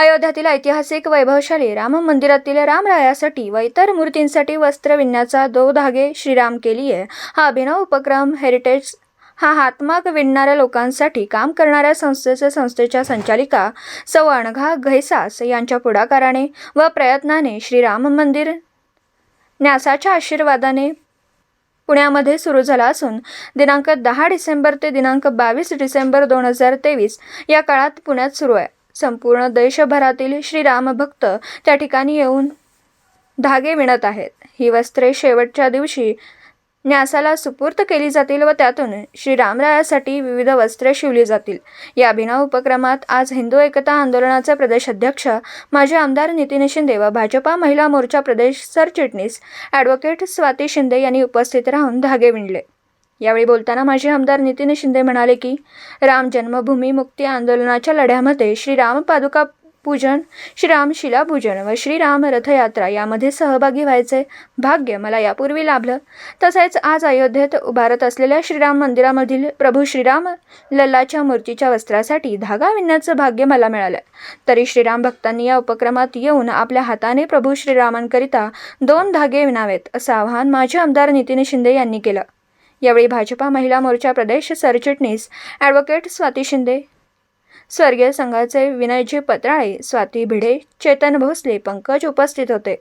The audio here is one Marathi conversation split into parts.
अयोध्यातील ऐतिहासिक वैभवशाली राम मंदिरातील रामरायासाठी व इतर मूर्तींसाठी वस्त्र विणण्याचा दो धागे श्रीराम केली आहे. हा अभिनव उपक्रम हेरिटेज हा हातमाग विणणाऱ्या लोकांसाठी काम करणाऱ्या संस्थेचे संस्थेच्या संचालिका सौ अणघा घैसास यांच्या पुढाकाराने व प्रयत्नाने श्रीराम मंदिर न्यासाच्या आशीर्वादाने पुण्यामध्ये सुरू झाला असून दिनांक दहा डिसेंबर ते दिनांक बावीस डिसेंबर दोन हजार तेवीस या काळात पुण्यात सुरू आहे. संपूर्ण देशभरातील श्रीरामभक्त त्या ठिकाणी येऊन धागे विणत आहेत. ही वस्त्रे शेवटच्या दिवशी न्यासाला सुपूर्त केली जातील व त्यातून श्रीरामरायासाठी विविध वस्त्रे शिवली जातील. या अभिनव उपक्रमात आज हिंदू एकता आंदोलनाचे प्रदेश अध्यक्ष माजी आमदार नितीन शिंदे व भाजपा महिला मोर्चा प्रदेश सरचिटणीस ॲडव्होकेट स्वाती शिंदे यांनी उपस्थित राहून धागे विणले. यावेळी बोलताना माजी आमदार नितीन शिंदे म्हणाले की राम जन्मभूमी मुक्ती आंदोलनाच्या लढ्यामध्ये श्रीराम पादुका पूजन श्रीराम शिलापूजन व श्रीराम रथयात्रा यामध्ये सहभागी व्हायचे भाग्य मला यापूर्वी लाभलं. तसेच आज अयोध्येत उभारत असलेल्या श्रीराम मंदिरामधील प्रभू श्रीराम लल्लाच्या मूर्तीच्या वस्त्रासाठी धागा विणण्याचं भाग्य मला मिळालं. तरी श्रीराम भक्तांनी या उपक्रमात येऊन आपल्या हाताने प्रभू श्रीरामांकरिता दोन धागे विणावेत असं आवाहन माजी आमदार नितीन शिंदे यांनी केलं. यावेळी भाजपा महिला मोर्चा प्रदेश सरचिटणीस ॲडव्होकेट स्वाती शिंदे स्वर्गीय संघाचे विनयजी पत्राळे स्वाती भिडे चेतन भोसले पंकज उपस्थित होते.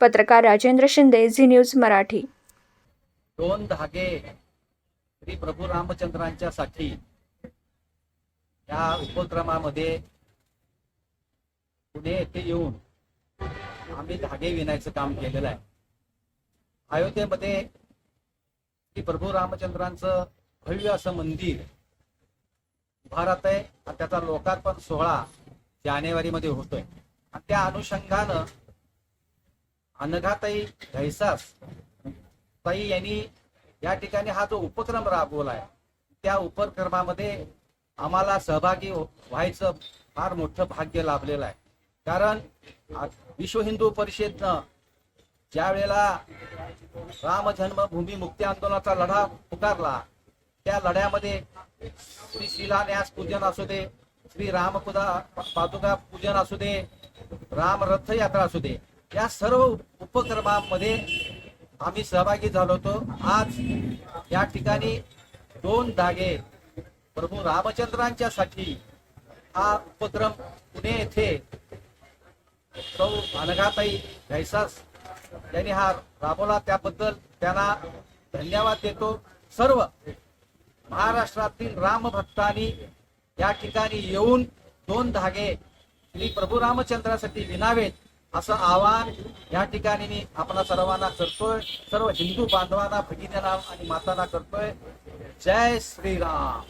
पत्रकार राजेंद्र शिंदे झी न्यूज मराठी. दोन धागे श्री प्रभू रामचंद्रांच्या साठी या उपक्रमामध्ये पुणे येथे येऊन आम्ही धागे विणायचं काम केलेलं आहे. अयोध्येमध्ये प्रभू रामचंद्रांचं भव्य असं मंदिर उभारत आहे आणि त्याचा लोकार्पण सोहळा जानेवारी मध्ये होतोय. आणि त्या अनुषंगानं अनघाताई घैसास ताई यांनी या ठिकाणी हा जो उपक्रम राबवलाय त्या उपक्रमामध्ये आम्हाला सहभागी हो- व्हायचं फार मोठं भाग्य लाभलेलं आहे. कारण विश्व हिंदू परिषदनं ज्या वेळेला राम जन्मभूमी मुक्ती आंदोलनाचा लढा पुकारला त्या लढ्यामध्ये श्री शिलान्यास पूजन असू दे श्री रामपुदा पादुका पूजन असू दे राम रथयात्रा असू दे या सर्व उपक्रमामध्ये आम्ही सहभागी झालो होतो. आज या ठिकाणी दोन धागे प्रभू रामचंद्रांच्या साठी हा उपक्रम पुणे येथे सौ अनघाताई घैसास यांनी हा राबवला. त्याबद्दल त्यांना धन्यवाद देतो. सर्व महाराष्ट्रातील रामभक्तांनी या ठिकाणी येऊन दोन धागे श्री प्रभू रामचंद्रासाठी विनावेत असं आवाहन या ठिकाणी मी आपणा सर्वांना करतोय. सर्व हिंदू बांधवांना भगिनींना आणि मातांना करतोय. जय श्रीराम.